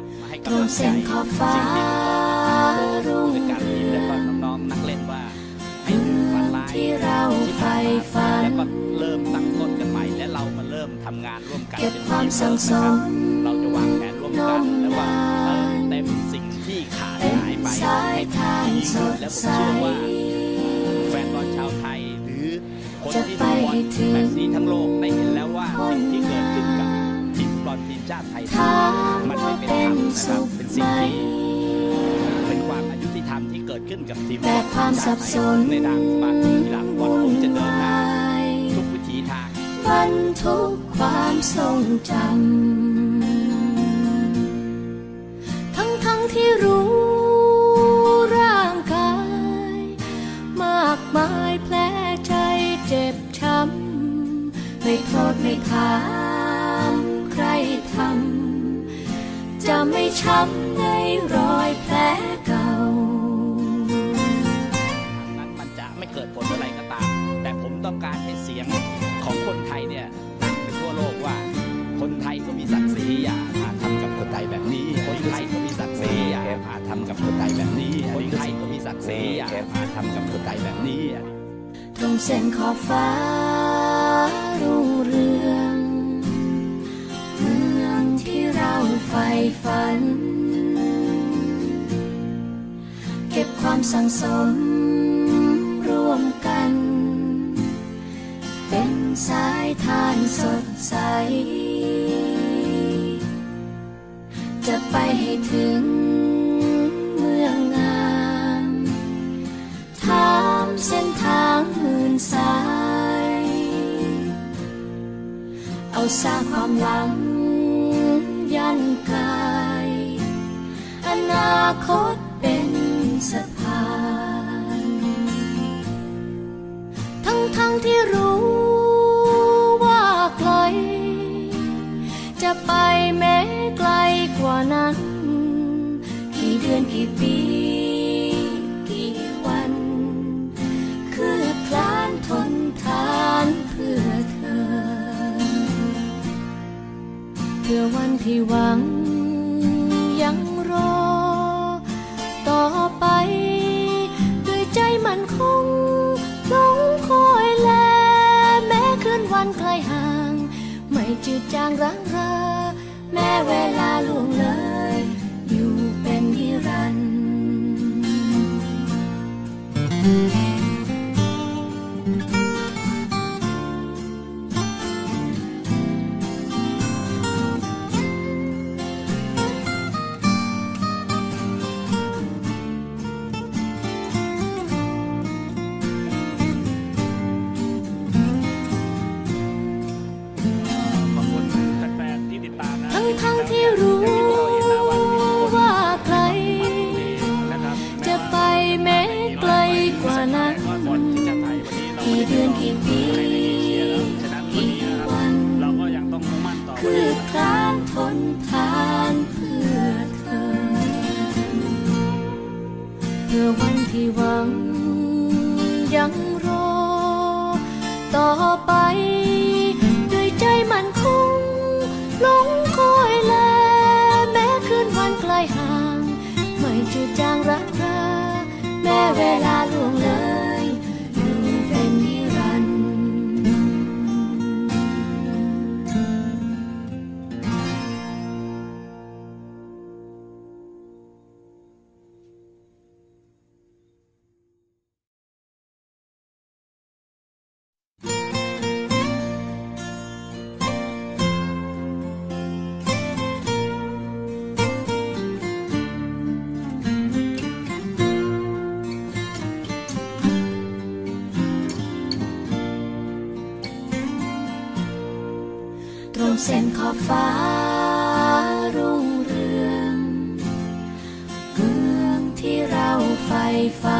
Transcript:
มาต้อนรับมาให้ตรกำลังงใจเส้นขอบฟ้าสิ่งที่น้องรุ่งผู้จัดการทีมเรืและอก็งน้องๆนักเล่นว่าให้ถึงฝันร้ายที่เราที่ผ่านใฝ่ฝัมานแล้วก็เริ่มตั้งต้นกันใหม่ และเรามาเริ่มทำงานร่วมกันเก็บเป็นความทีมสังสนะครับมเราจะวางแผนร่วมกันนมแล้วว่าเตินามนเต็มสิ่งที่ขาดเป็นหายไปสายให้ทางดีสขึ้นดและผมใสเชื่อว่าแฟนบอลชาวไทยหรือคนจะที่ไปดูบอลให้ถึงแบบนี้ทั้งโลกได้เห็นแล้วว่าคนสิ่งที่เกิดขึ้นกับ ทีมฟุตบอลทีมชาติไทยถามมันว่าไม่เป็นเป็ธรรนมนะครับสุเป็นขสิ่งไหมที่เป็นความอายุติธรรมที่เกิดขึ้นกับทีมฟุตแต่บอลความทีสัมบชาติสไทนยในด้านสมาคมกีฬาฟุตบอลคงจะเดินหน้าวุ่นวายทุกวิถีทางบรรทุกความทรงจำทั้งทั้งที่รู้ร่างกาย มากมายแผลใจเจ็บช้ำไม่โทษไม่ถามใครทำจะไม่ช้ำในรอยแผลเก่า นั้นมันจะไม่เกิดผลอะไรก็ตาม แต่ผมต้องการให้เสียงของคนไทยเนี่ยดังไปทั่วโลกว่า คนไทยก็มีศักดิ์ศรีอย่ามาทำกับคนไทยแบบนี้ คนไทยก็มีศักดิ์ศรีอย่ามาทำกับคนไทยแบบนี้ คนไทยก็มีศักดิ์ศรีอย่ามาทำกับคนไทยแบบนี้ ตรงเส้นขอบฟ้ารุ่งเรือง เราใฝ่ฝัน เก็บความสังสมร่วมกัน เป็นสายทานสดใส จะไปให้ถึงเมืองงามถามเส้นทางหมื่นสาย เอาสร้างความหลัง ยันกาย อนาคตเป็นส วันที่หวังยังรอ ต่อไป ด้วยใจมันคงหลงคอยแล แม้คืนวันไกลห่าง ไม่จืดจางร้างรา แม้เวลาล่วงเลย เพื่อวันที่หวังยังรอต่อไป เส้นขอบฟ้ารุ่งเรืองเมืองที่เราใฝ่ฝัน